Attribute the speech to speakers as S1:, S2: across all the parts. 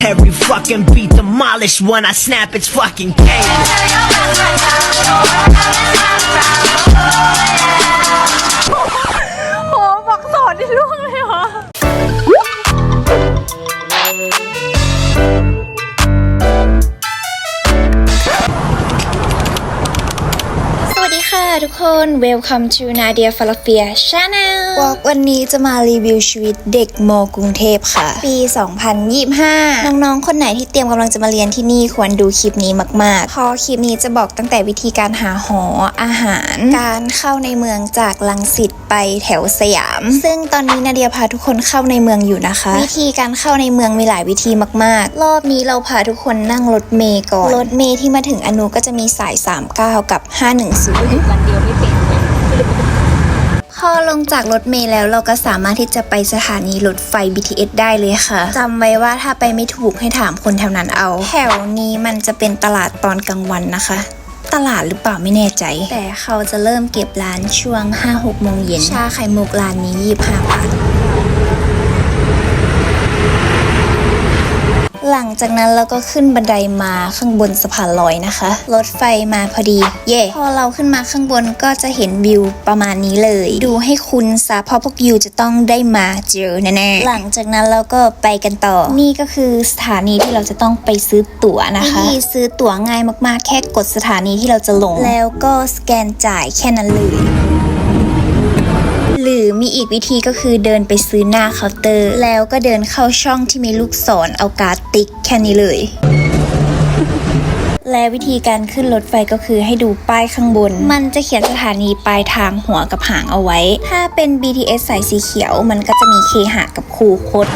S1: Every fucking beat demolished when I snap its fucking cane.
S2: ค่ะทุกคน Welcome to Nadia Falafia Channel วอกวันนี้จะมารีวิวชีวิตเด็กมกรุงเทพค่ะ ปี 2025 น้องๆ คนไหนที่เตรียมกำลังจะมาเรียนที่นี่ควรดูคลิปนี้มากๆเพราะคลิปนี้จะบอกตั้งแต่วิธีการหาหออาหาร การเข้าในเมืองจากลังสิตไปแถวสยาม ซึ่งตอนนี้นาเดียพาทุกคนเข้าในเมืองอยู่นะคะ วิธีการเข้าในเมืองมีหลายวิธีมากๆ รอบนี้เราพาทุกคนนั่งรถเมย์ก่อน รถเมย์ที่มาถึงอนุก็จะมีสาย 39 กับ 510
S3: วันเดียวไม่เป็น
S2: พอลงจากรถเมล์แล้วเราก็สามารถที่จะไปสถานีรถไฟ BTS ได้เลยค่ะจำไว้ว่าถ้าไปไม่ถูกให้ถามคนแถวนั้นเอา แถวนี้มันจะเป็นตลาดตอนกลางวันนะคะ ตลาดหรือเปล่าไม่แน่ใจ แต่เขาจะเริ่มเก็บร้านช่วง 5-6 โมงเย็นชาไข่มุกร้านนี้25บาท หลังจากนั้นเราก็ขึ้นบันไดมาข้างบนสะพานลอยนะคะ รถไฟมาพอดี เย่พอเราขึ้นมาข้างบนก็จะเห็นวิวประมาณนี้เลย ดูให้คุณซะเพราะพวกยูจะต้องได้มาเจอแน่ๆหลังจากนั้นเราก็ไปกันต่อ นี่ก็คือสถานีที่เราจะต้องไปซื้อตั๋วนะคะวิธีซื้อตั๋วง่ายมากๆ แค่กดสถานีที่เราจะลง แล้วก็สแกนจ่ายแค่นั้นเลย หรือมีอีกวิธีก็คือเดินไปซื้อหน้าเคาน์เตอร์ แล้วก็เดินเข้าช่องที่มีลูกศรเอาการ์ดติ๊กแค่นี้เลย และวิธีการขึ้นรถไฟก็คือให้ดูป้ายข้างบน มันจะเขียนสถานีปลายทางหัวกับหางเอาไว้ ถ้าเป็น BTS สายสีเขียว มันก็จะมีเคหะกับคูคต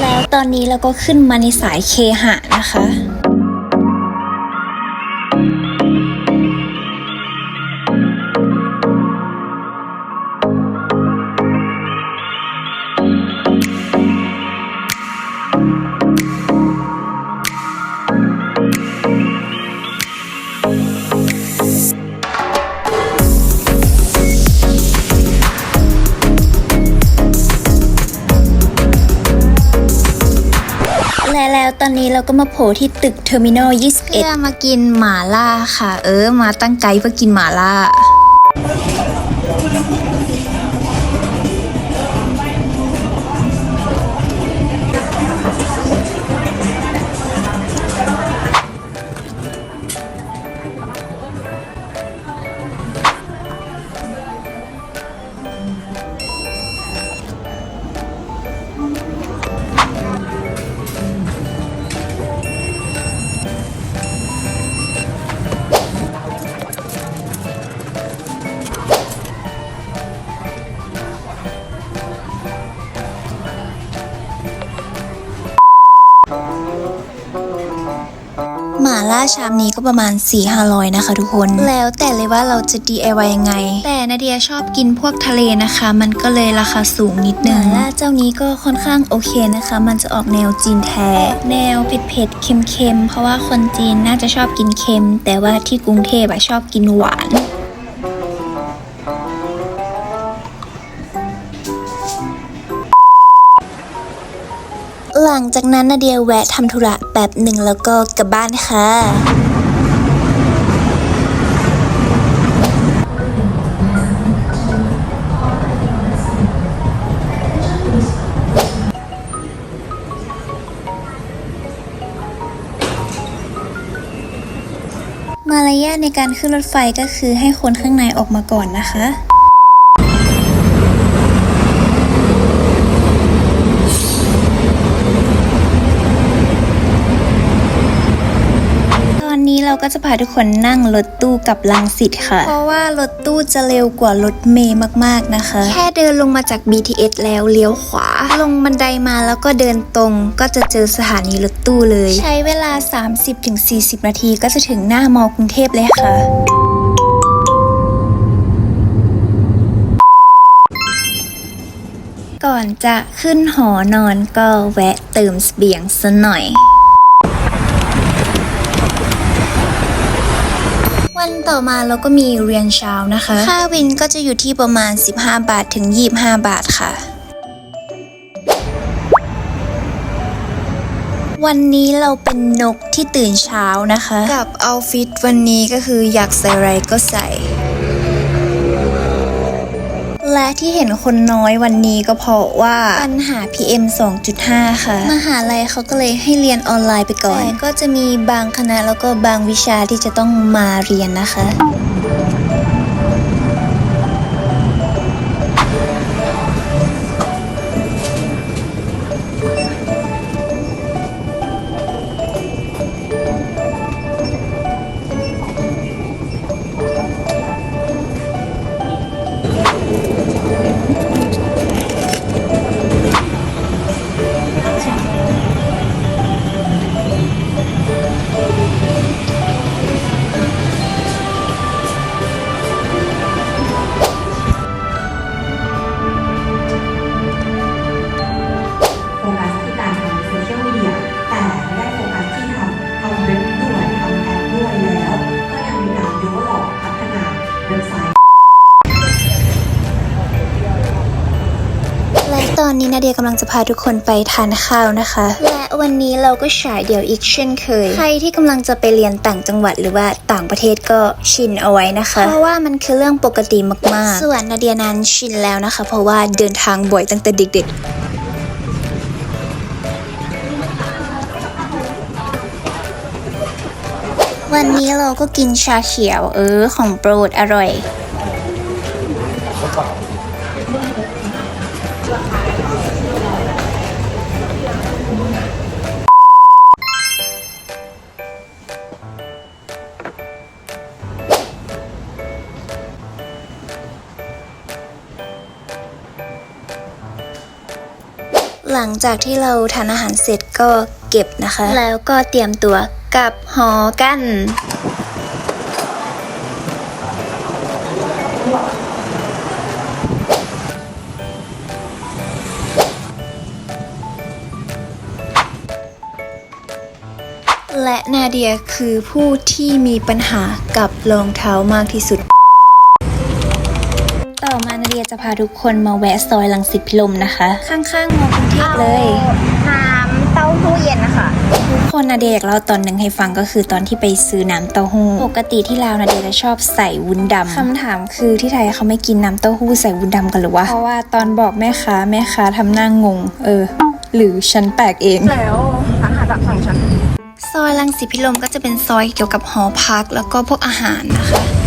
S2: แล้วตอนนี้เราก็ขึ้นมาในสายเคหะนะคะ แล้วตอนนี้เราก็มาโผล่ที่ตึกเทอร์มินอล21 เพื่อมากินหมาล่าค่ะ เออ มาตั้งไกลเพื่อกินหมาล่า นี้ก็ประมาณ4 5 0 0นะคะทุกคน แล้วแต่เลยว่าเราจะ DIY ยังไง แต่นาเดียชอบกินพวกทะเลนะคะ มันก็เลยราคาสูงนิดนึงหมาล่าเจ้านี้ก็ค่อนข้างโอเคนะคะ มันจะออกแนวจีนแท้ แนวเผ็ดๆเค็มๆเพราะว่าคนจีนน่าจะชอบกินเค็ม แต่ว่าที่กรุงเทพอะชอบกินหวาน หลังจากนั้นนาเดียแวะทำธุระแบบหนึ่งแล้วก็กลับบ้านค่ะมารยาทในการขึ้นรถไฟก็คือให้คนข้างในออกมาก่อนนะคะ ตอนนี้เรา ก็จะพาทุกคนนั่งรถตู้กลับลังสิตค่ะ เพราะว่ารถตู้จะเร็วกว่ารถเมย์มากๆนะคะ แค่เดินลงมาจาก BTS แล้วเลี้ยวขวา ลงบันไดมาแล้วก็เดินตรง ก็จะเจอสถานีรถตู้เลย ใช้เวลา 30-40 นาทีก็จะถึงหน้ามอกรุงเทพเลยค่ะก่อนจะขึ้นหอนอนก็แวะเติมเสบียงซะหน่อยันต่อมาเราก็มีเรียนเช้านะคะ ค่าวินก็จะอยู่ที่ประมาณ 15 บาทถึง 25 บาทค่ะ วันนี้เราเป็นนกที่ตื่นเช้านะคะ กับเอาฟิตวันนี้ก็คืออยากใส่อะไรก็ใส่ และที่เห็นคนน้อยวันนี้ก็เพราะว่าปัญหา PM 2.5 ค่ะ มหาลัยเขาก็เลยให้เรียนออนไลน์ไปก่อน แต่ก็จะมีบางคณะแล้วก็บางวิชาที่จะต้องมาเรียนนะคะ
S4: อน
S2: นี้นาเดียกำลังจะพาทุกคนไปทานข้าวนะคะ และวันนี้เราก็ฉายเดี่ยวอีกเช่นเคย ใครที่กำลังจะไปเรียนต่างจังหวัดหรือว่าต่างประเทศก็ชินเอาไว้นะคะ เพราะว่ามันคือเรื่องปกติมากๆ ส่วนนาเดียนั้นชินแล้วนะคะ เพราะว่าเดินทางบ่อยตั้งแต่เด็กๆวันนี้เราก็กินชาเขียวเออของโปรดอร่อย จากที่เราทานอาหารเสร็จก็เก็บนะคะ แล้วก็เตรียมตัวกลับหอกันและนาเดียคือผู้ที่มีปัญหากับรองเท้ามากที่สุด จะพาทุกคนมาแวะซอยลังสิตพิลมนะคะ ข้างๆมอกรุงเทพเลย
S3: น้ำเต้าหู้เย็นนะคะ
S2: ทุกคนนาเดียอยากเล่าตอนหนึ่งให้ฟังก็คือตอนที่ไปซื้อน้ำเต้าหู้ปกติที่ลาวนาเดียจะชอบใส่วุ้นดำคำถามคือที่ไทยเขาไม่กินน้ำเต้าหู้ใส่วุ้นดำกันหรือวะเพราะว่าตอนบอกแม่ค้าแม่ค้าทำหน้างงเออ หรือฉันแปลกเอง
S3: แล้วอาหารจากฝั่งฉัน
S2: ซอยลังสิตพิลมก็จะเป็นซอยเกี่ยวกับหอพักแล้วก็พวกอาหารนะคะ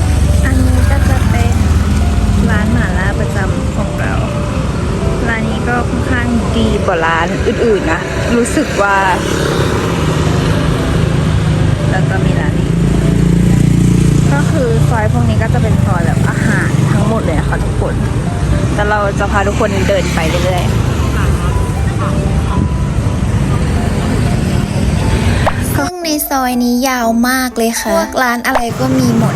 S3: ดีกว่าร้านอื่นๆนะ รู้สึกว่า แล้วก็มีร้านนี้ ก็คือซอยพวกนี้ก็จะเป็นซอยแบบอาหารทั้งหมดเลยนะคะทุกคน แต่เราจะพาทุกคนเดินไปเรื่อยๆ
S2: ซึ่งในซอยนี้ยาวมากเลยค่ะ พวกร้านอะไรก็มีหมด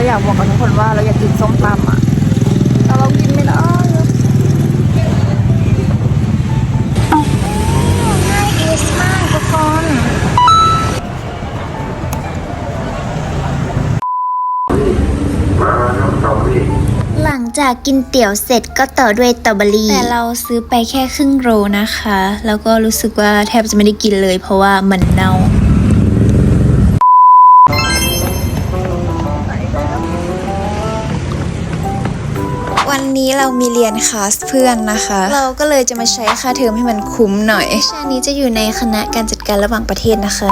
S3: เราอยากบอกกับทุกคนว่าเราอยากกินส้มตำอะแต่เรากินไม่ได้ง่ายอีสมากทุกคน
S2: หลังจากกินเตี๋ยวเสร็จก็ต่อด้วยตอเบอรี่แต่เราซื้อไปแค่ครึ่งโลนะคะ แล้วก็รู้สึกว่าแทบจะไม่ได้กินเลยเพราะว่ามันเน่า นนี้เรามีเรียนคลาสเพื่อนนะคะ เราก็เลยจะมาใช้ค่าเทอมให้มันคุ้มหน่อยวิชานี้จะอยู่ในคณะการจัดการระหว่างประเทศนะคะ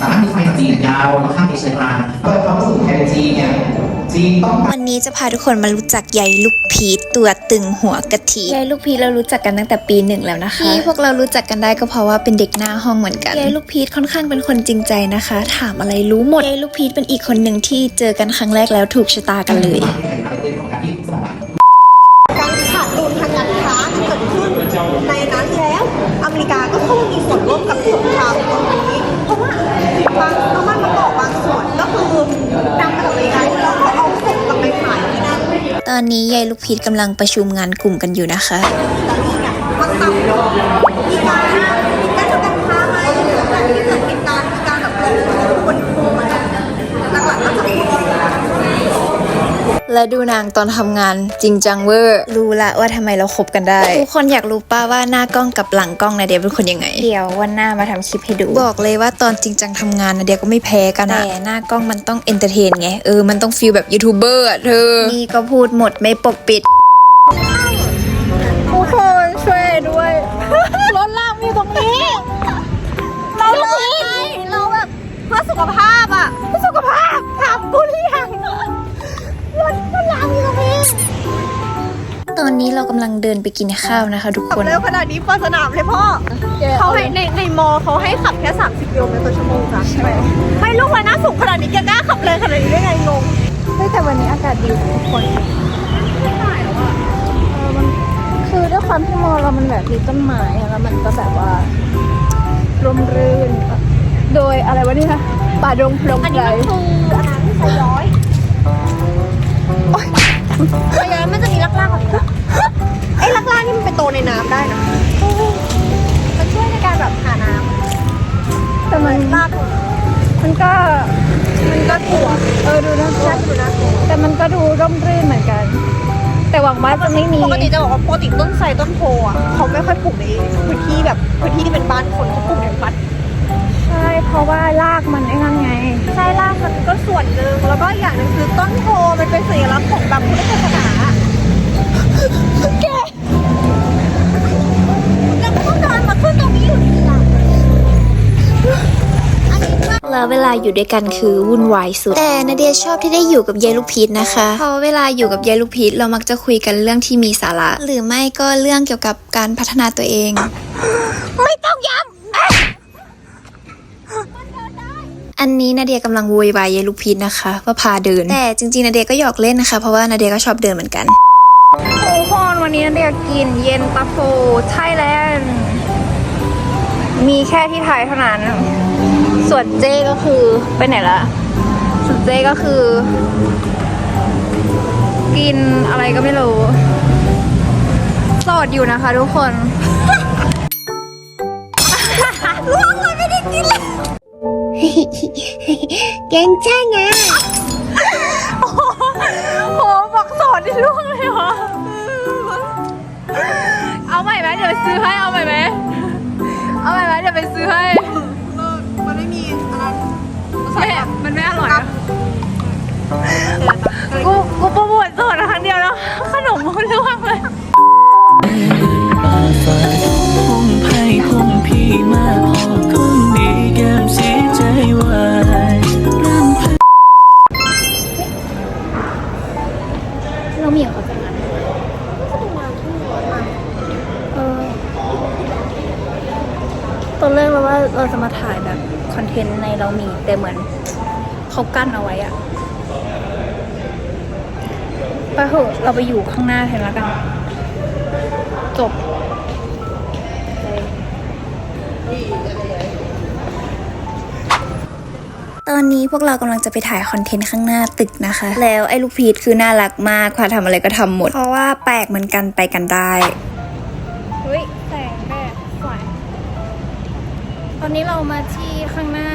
S5: สามารถมีไฟจีนยาวแล้วข้ามเอเชียกลางเปิดความรู้สึกแทนจีนเนี่ยจีนต้อง
S2: วันนี้จะพาทุกคนมารู้จักยายลูกพีชตัวตึงหัวกะทิยายลูกพีชเรารู้จักกันตั้งแต่ปีหนึ่งแล้วนะคะที่พวกเรารู้จักกันได้ก็เพราะว่าเป็นเด็กหน้าห้องเหมือนกันยายลูกพีชค่อนข้างเป็นคนจริงใจนะคะ ถามอะไรรู้หมดยายลูกพีชเป็นอีกคนหนึ่งที่เจอกันครั้งแรกแล้วถูกชะตากันเลย
S6: สงครามตรงนี้เพราะว่าบางน้ำมันมะกอกบางส่วนก็คือนำมาจากอเมริกาแล้วก็เอาส่งกลับไปขายที่นั่น
S2: ตอนนี้ยายลูกพีชกำลังประชุมงานกลุ่มกันอยู่นะคะ
S6: อิตาลีเนี่ยมันตำมีการมีการทำ
S2: และดูนางตอนทำงานจริงจังเวอร์ รู้ละว่าทำไมเราคบกันได้ ทุกคนอยากรู้ป้าว่าหน้ากล้องกับหลังกล้องนาเดียเป็นคนยังไง เดี๋ยววันหน้ามาทำคลิปให้ดู บอกเลยว่าตอนจริงจังทำงานนาเดียก็ไม่แพ้กันอะแต่หน้ากล้องมันต้องเอนเตอร์เทนไง เออ มันต้องฟีลแบบยูทูบเบอร์อะเธอ นี่ก็พูดหมดไม่ปกปิด
S3: ทุกคนช่วยด้วยรถลากมีตรงนี้เราเลยเราแบบเพื่อสุขภาพ ต
S2: อนนี้เรากำลังเดินไปกินข้าวนะคะ ทุก
S6: ขั
S2: ค
S6: บ
S2: น
S6: เร็วขนาดนี้เปิดสนามเลยพ่อเขาให้ในในมอเขาให้ขับแค่ 30กิโลเมตรต่อชั่วโมงจ้ะไม่ลูกวันหน้าสูงขนาดนี้แกกล้าขับเลยขนาดนี้ได้ไงงง
S3: เฮ้ยแต่วันนี้อากาศดีทุกคนเออมันคือด้วยความที่มอเรามันแบบมีต้นไม้อะแล้วมันก็แบบว่าร่มรื่น โดยอะไรวะนี่คะป่าดงพลง
S6: อัน
S3: ไพ
S6: นี้
S3: ร
S6: มันคืออันนั้นไซย้อยไซย้อยมันจะมีลักล่างแบบไอ้ลักล่างนี่มันไปโตในน้ำได้นะมันช่วยในการแบบหาน้
S3: แต่มันำ
S6: ลาก
S3: มันก็มันก็ถั่วเออดูนะ
S6: ใช่ดูนะ
S3: แต่มันก็ดูร่มรื่นเหมือนกัน แต่หวังว่าจะไม่มี
S6: ปกติจะบอกว่าปกติต้นไทรต้นโพอะเขาไม่ค่อยปลูกในพื้นที่แบบพื้นที่ที่เป็นบ้านคนเขาปลูกในวัด
S3: ใช่เพราะว่ารากมันไอ้นั่นไง
S6: ใช่รากมันก็ส่วนหนึ่งแล้วก็อย่างหนึ่งคือต้นโพมันเป็นสัญลักษณ์ของแบบพุทธศาสนา แล้ว
S2: เวลาอยู่ด้วยกันคือวุ่นวายสุด แต่นาเดียชอบที่ได้อยู่กับยายลูกพีชนะคะเพราะเวลาอยู่กับยายลูกพีชเรามักจะคุยกันเรื่องที่มีสาระ หรือไม่ก็เรื่องเกี่ยวกับการพัฒนาตัวเอง ไม่ต้องย้ำอันนี้นาเดียกำลังโวยวายยายลูกพีชนะคะว่าพาเดิน แต่จริงๆนาเดียก็หยอกเล่นนะคะเพราะว่านาเดียก็ชอบเดินเหมือนกัน
S3: ทุกคนวันนี้นาเดียกินเย็นตาโฟไทยแลนด์มีแค่ที่ไทยเท่านั้น ส่วนเจก็คือไปไหนละส่วนเจก็คือ กินอะไรก็ไม่รู้โสดอยู่นะคะทุกคน
S2: เก่งจ้าไง
S3: โหบอกโสดที่ล่วงเลยเหรอเอาใหม่ไหมเดี๋ยวไปซื้อให้เอาใหม่ไหมเอาใหม่ไหมเดี๋ยวไปซื้อให้
S6: ไม่มั
S3: นไม่อร่อยอะกูกูโปรโมทโสดครั้งเดียวแล้วขนมมันล่วงเลย
S7: พุ่งไพ่พุ่งพี่มาพ
S3: หน้าแทนแล้วกัน จบ
S2: ตอนนี้พวกเรากำลังจะไปถ่ายคอนเทนต์ข้างหน้าตึกนะคะ แล้วไอ้ลูกพีชคือน่ารักมากพาทำอะไรก็ทำหมด เพราะว่าแปลกเหมือนกันไปกันได้
S3: เฮ้ยแสงแดดสวยตอนนี้เรามาที่ข้างหน้า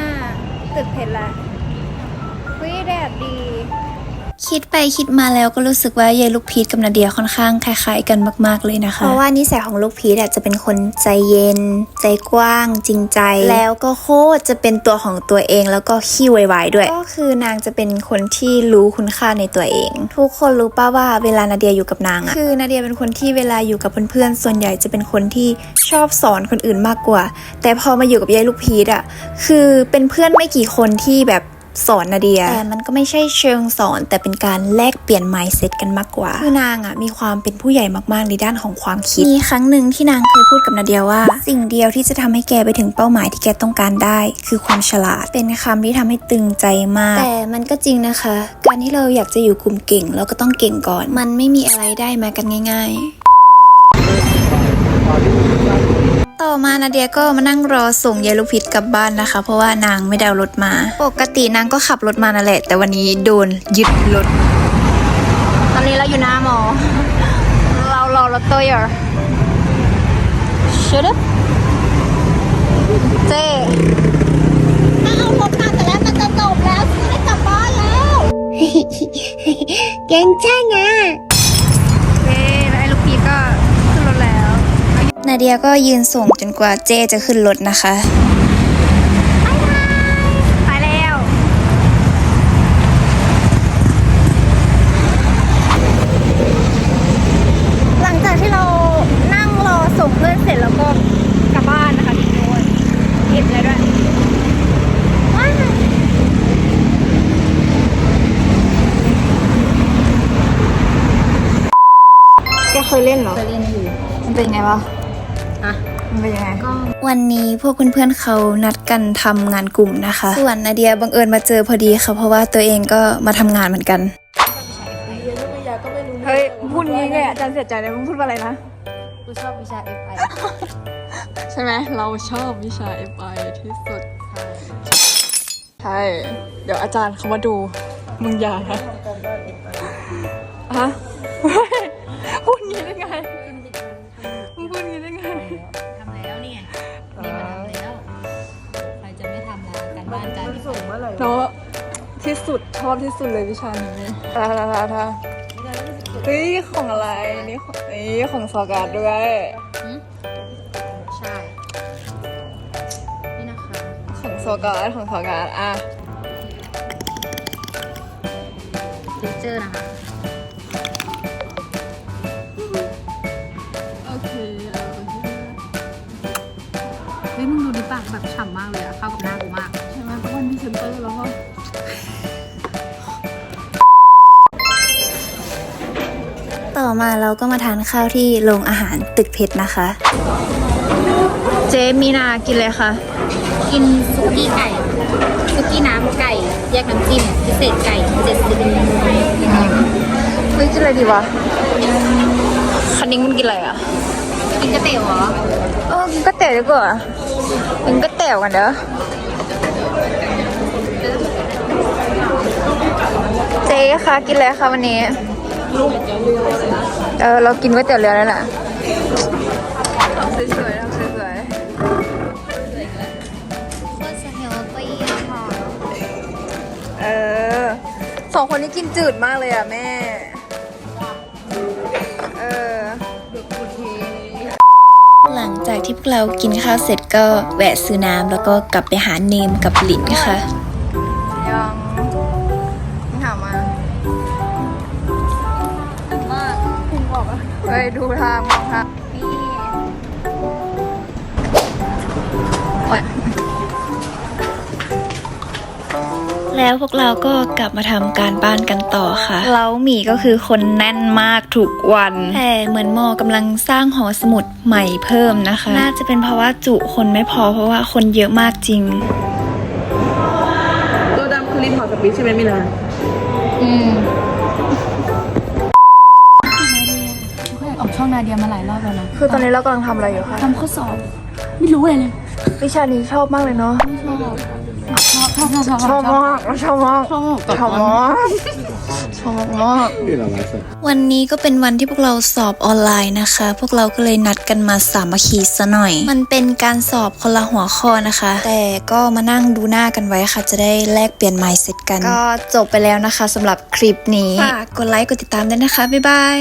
S3: ตึกเพชรแล้วเฮ้ยแดดดี
S2: คิดไปคิดมาแล้วก็รู้สึกว่ายายลูกพีชกับนาเดียค่อนข้างคล้ายๆกันมาก ๆเลยนะคะ เพราะว่านิสัยของลูกพีชอะจะเป็นคนใจเย็น ใจกว้าง จริงใจ แล้วก็โคตรจะเป็นตัวของตัวเองแล้วก็ขี้ไวๆด้วย ก็คือนางจะเป็นคนที่รู้คุณค่าในตัวเอง ทุกคนรู้ป่าว่าเวลานาเดียอยู่กับนางอะคือนาเดียเป็นคนที่เวลาอยู่กับเพื่อนๆส่วนใหญ่จะเป็นคนที่ชอบสอนคนอื่นมากกว่า แต่พอมาอยู่กับยายลูกพีชอะคือเป็นเพื่อนไม่กี่คนที่แบบ สอนนาเดีย แต่มันก็ไม่ใช่เชิงสอน แต่เป็นการแลกเปลี่ยน mindset กันมากกว่า คือนางอะมีความเป็นผู้ใหญ่มากๆในด้านของความคิด มีครั้งหนึ่งที่นางเคยพูดกับนาเดียว่า สิ่งเดียวที่จะทำให้แกไปถึงเป้าหมายที่แกต้องการได้ คือความฉลาด เป็นคำที่ทำให้ตึงใจมาก แต่มันก็จริงนะคะ การที่เราอยากจะอยู่กลุ่มเก่งเราก็ต้องเก่งก่อน มันไม่มีอะไรได้มากันง่าย ๆ ต่อมานาเดียก็มานั่งรอส่งยายลูกพิษกลับบ้านนะคะ เพราะว่านางไม่ได้เอารถมา ปกตินางก็ขับรถมานั่นแหละ แต่วันนี้โดนยึดรถ
S3: ตอนนี้เราอยู่หน้ามอ เรารอรถตู้อยู่ Should it เจ
S6: ถ้าเอารถมาแต่แรกมันจะจบแล้วซื้อได้กลับบ้านแล้ว
S3: เก่งจังอะเว้แล้วไอ้ลูกพีก็ขึ้นรถแล้ว
S2: นาเดียก็ยืนส่งจนกว่าเจจะขึ้นรถนะคะ
S3: ไปแล้ว หลังจากที่เรานั่งรอส่งเพื่อนเสร็จแล้วก็กลับบ้านนะคะทุกคนเก็บเลยด้วยว้าวแกเคยเล่นเหรอ เคยเล่นอยู่ มันเป็นไงวะอะ
S2: วันนี้พวกเพื่อนๆเขานัดกันทำงานกลุ่มนะคะ ส่วนนาเดียบังเอิญมาเจอพอดีค่ะ เพราะว่าตัวเองก็มาทำงานเหมือนกัน
S3: เฮ้ยพูดงี้ไงอาจารย์เสียใจเลยมึงพูดว่าอะไรนะ
S8: ใช่ไหมเราชอบวิชา FI ที่สุด ใช่ เดี๋ยวอาจารย์เขามาดู มึงอย่านะฮะ สุดชอบที่สุดเลยวิชานี้ทาทาทาทาเฮ้ยของอะไรนี่ของนี่ของสการ์ดด้วย
S9: ใช่ นี่นะคะ
S8: ของสการ์ดของสการ์ดอะ
S9: เลเจอร์นะคะ
S8: โอเคเออ
S9: เฮ้ยมึงดูดิปากแบบฉ่ำมากเลยอะเข้ากับหน้า
S8: ต่อ
S2: มาเราก็มาทานข้าวที่โรงอาหารตึกเพชรนะคะ
S3: เจมีนากินเลยค่ะ
S9: กินซุกี้ไก่ซุกี้น้ำไก่ แยกน้ำจิ้มพิเศษไก่เจ็ดสิบ
S3: เฮ้ยกินอะไรดีวะคันนิ้งมันกินอะไรอะ
S9: กินก๋วยเตี๋ยวเหรอ
S3: เออกินก๋วยเตี๋ยวดีกว่ากินก๋วยเตี๋ยวกันเด้อเจ๊คะกินอะไรคะวันนี้ เออเรากินก๋วยเตี๋ยวเรือแล้วแหละสวยๆทำสวยๆเออสองคนนี้กินจืดมากเลยอะแม่ เออ
S2: หลังจากที่พวกเรากินข้าวเสร็จก็แวะซื้อน้ำแล้วก็กลับไปหาเนมกับหลินค่ะ
S3: ยัง บอกอะเฮ้ยดูทางมองทางนี่โอ๊ย
S2: แล้วพวกเราก็กลับมาทำการบ้านกันต่อค่ะแล้วหมีก็คือคนแน่นมากทุกวันแต่เหมือนมอกำลังสร้างหอสมุดใหม่เพิ่มนะคะ น่าจะเป็นเพราะว่าจุคนไม่พอเพราะว่าคนเยอะมากจริง
S6: ตัวดำคือรีพอร์ตสปีชใช่ไหมมินา
S9: เขาอย นาเดียมาหลายรอบแล้วนะ
S3: คือตอนนี้เรากำลังทำอะไรอยู่คะ
S9: ทำข้อสอบ ไม่รู้อะไรเลย
S3: วิชานี้ชอบมากเลยเนาะ
S9: ชอบชอบชอบชอบ
S3: ชอบมากชอบมาก
S9: ชอบ
S3: ชอบมากชอบมาก
S2: วันนี้ก็เป็นวันที่พวกเราสอบออนไลน์นะคะ พวกเราก็เลยนัดกันมาสามัคคีซะหน่อย มันเป็นการสอบคนละหัวข้อนะคะ แต่ก็มานั่งดูหน้ากันไว้ค่ะ จะได้แลกเปลี่ยน mindset กัน ก็จบไปแล้วนะคะสำหรับคลิปนี้ ฝากกดไลค์กดติดตามด้วยนะคะ บ๊ายบาย